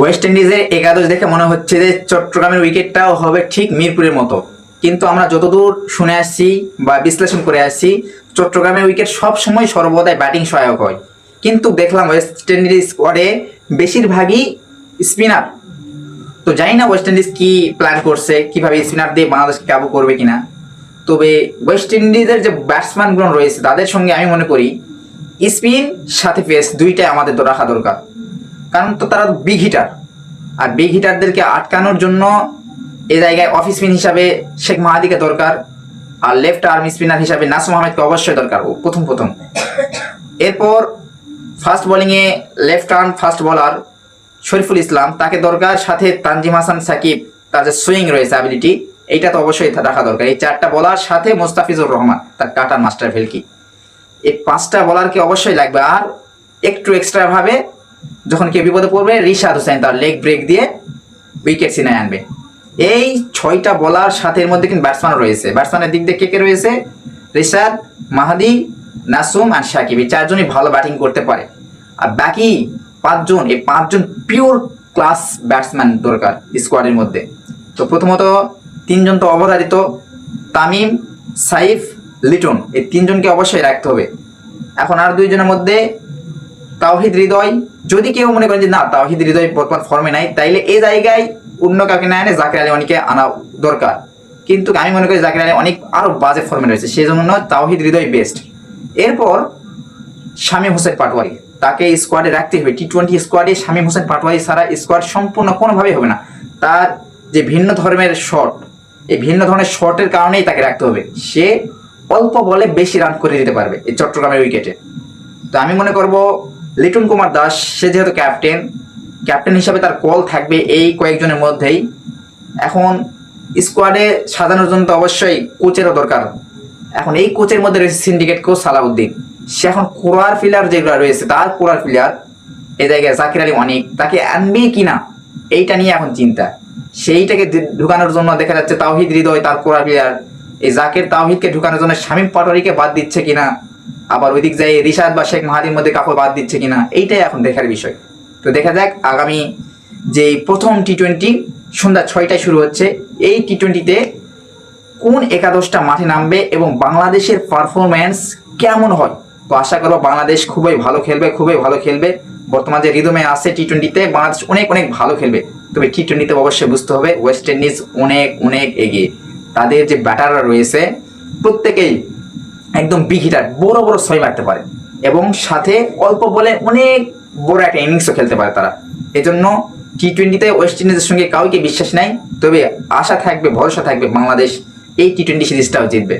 West ইন্ডিজের একাদশ দেখে মনে হচ্ছে যে চট্টগ্রামের উইকেটটাও হবে ঠিক মিরপুরের মতো। কিন্তু আমরা যতদূর শুনে আসছি বা বিশ্লেষণ করে আসছি, চট্টগ্রামের উইকেট সব সময় সর্বদাই ব্যাটিং সহায়ক হয়। কিন্তু দেখলাম ওয়েস্ট ইন্ডিজ স্কোয়াডে বেশিরভাগই স্পিনার তো জানি না ওয়েস্ট ইন্ডিজ কী প্ল্যান করছে, কীভাবে স্পিনার দিয়ে বাংলাদেশকে কাবু করবে কিনা। তবে ওয়েস্ট ইন্ডিজের যে ব্যাটসম্যানগুলো রয়েছে, তাদের সঙ্গে আমি মনে করি স্পিন সাথে পেস দুইটাই আমাদের তো রাখা দরকার। কারণ তো তারা বিগ হিটার আর বিগ হিটারদেরকে আটকানোর জন্য এ জায়গায় অফ স্পিন হিসাবে শেখ মাহাদিকে দরকার, আর লেফট আর্ম স্পিনার হিসাবে নাসুম আহমেদকে অবশ্যই দরকার, ও প্রথম প্রথম। এরপর ফার্স্ট বোলিংয়ে লেফট আর্ম ফার্স্ট বলার শরীফুল ইসলাম, তাকে দরকার সাথে তানজিম হাসান সাকিব, তার যে সুইং রয়েছে অ্যাবিলিটি এইটা তো অবশ্যই রাখা দরকার। এই চারটা বলার সাথে মোস্তাফিজুর রহমান, তার কাটার মাস্টার ভেলকি। এই পাঁচটা বলারকে অবশ্যই লাগবে। আর একটু এক্সট্রা ভাবে যখন কেউ বিপদে পড়বে, রিশাদ হোসেন তার লেগ ব্রেক দিয়ে উইকেট সিনায় আনবে। এই ছয়টা বলার সাথে এর মধ্যে কিন্তু ব্যাটসম্যান রয়েছে। ব্যাটসম্যানের দিক দিয়ে কে কে রয়েছে? রিশাদ, মাহাদি, নাসুম আর সাকিব। এই চারজনই ভালো ব্যাটিং করতে পারে। আর বাকি পাঁচজন, এই পাঁচজন পিওর ক্লাস ব্যাটসম্যান দরকার স্কোয়াডের মধ্যে। তো প্রথমত তিনজন তো অবধারিত, তামিম, সাইফ, লিটন। এই তিনজনকে অবশ্যই রাখতে হবে। এখন আর দুইজনের মধ্যে তাওহিদ হৃদয়। যদি কেউ মনে করেন যে না, তাওহিদ হৃদয় বর্তমান ফর্মে নাই, তাইলে এই জায়গায় অন্য কাউকে না এনে জাকির আলী অনেকে আনা দরকার। কিন্তু আমি মনে করি জাকির আলী অনেক আরও বাজে ফর্মে রয়েছে সেই জন্য তাওহিদ হৃদয় বেস্ট এরপর শামীম হোসেন পাটোয়ারি, তাকে স্কোয়াডে রাখতে হবে। টি টোয়েন্টি স্কোয়াডে শামীম হোসেন পাটোয়ারি ছাড়া স্কোয়াড সম্পূর্ণ কোনোভাবেই হবে না। তার যে ভিন্ন ধর্মের শট এই ভিন্ন ধরনের শটের কারণেই তাকে রাখতে হবে। সে অল্প বলে বেশি রান করে দিতে পারবে এই চট্টগ্রামের উইকেটে তো আমি মনে করব লিটন কুমার দাস, সে যেহেতু ক্যাপ্টেন ক্যাপ্টেন হিসাবে তার কল থাকবে এই কয়েকজনের মধ্যেই। এখন স্কোয়াডে সাজানোর জন্য তো অবশ্যই কোচেরও দরকার। এখন এই কোচের মধ্যে রয়েছে সিন্ডিকেট কোচ সালাউদ্দিন। সে এখন কোরার প্লেয়ার যেগুলো রয়েছে, তার কোরার প্লেয়ার এ জায়গায় জাকির আলী অনেক তাকে আনবে কিনা, এইটা নিয়ে এখন চিন্তা। সেইটাকে ঢুকানোর জন্য দেখা যাচ্ছে তাওহিদ হৃদয় তার কোরার প্লেয়ার এই জাকির তাওহিদকে ঢুকানোর জন্য শামীম পাটোয়ারিকে বাদ দিচ্ছে কিনা আবার ওইদিক যাই রিশাদ বা শেখ মাহাদির মধ্যে কাউকে বাদ দিচ্ছে কিনা, এইটাই এখন দেখার বিষয়। তো দেখা যাক আগামী যে প্রথম টি টোয়েন্টি সন্ধ্যা ছয়টায় শুরু হচ্ছে, এই টি টোয়েন্টিতে কোন একাদশটা মাঠে নামবে এবং বাংলাদেশের পারফরম্যান্স কেমন হয়? তো আশা করব বাংলাদেশ খুবই ভালো খেলবে, খুবই ভালো খেলবে। বর্তমান যে রিদমে আছে টি টোয়েন্টিতে বাংলাদেশ অনেক অনেক ভালো খেলবে। তবে টি টোয়েন্টিতে অবশ্যই বুঝতে হবে ওয়েস্ট ইন্ডিজ অনেক অনেক এগিয়ে। তাদের যে ব্যাটাররা রয়েছে, প্রত্যেকেই একদম বিগ হিটার বড় বড় ছয় মারতে পারে। এবং সাথে অল্প বলে অনেক বড় একটা ইনিংসও খেলতে পারে তারা। এজন্য টি টোয়েন্টিতে ওয়েস্ট ইন্ডিজের সঙ্গে কাউকে বিশ্বাস নাই, তবে আশা থাকবে, ভরসা থাকবে বাংলাদেশ এই টি টোয়েন্টি সিরিজটাও জিতবে।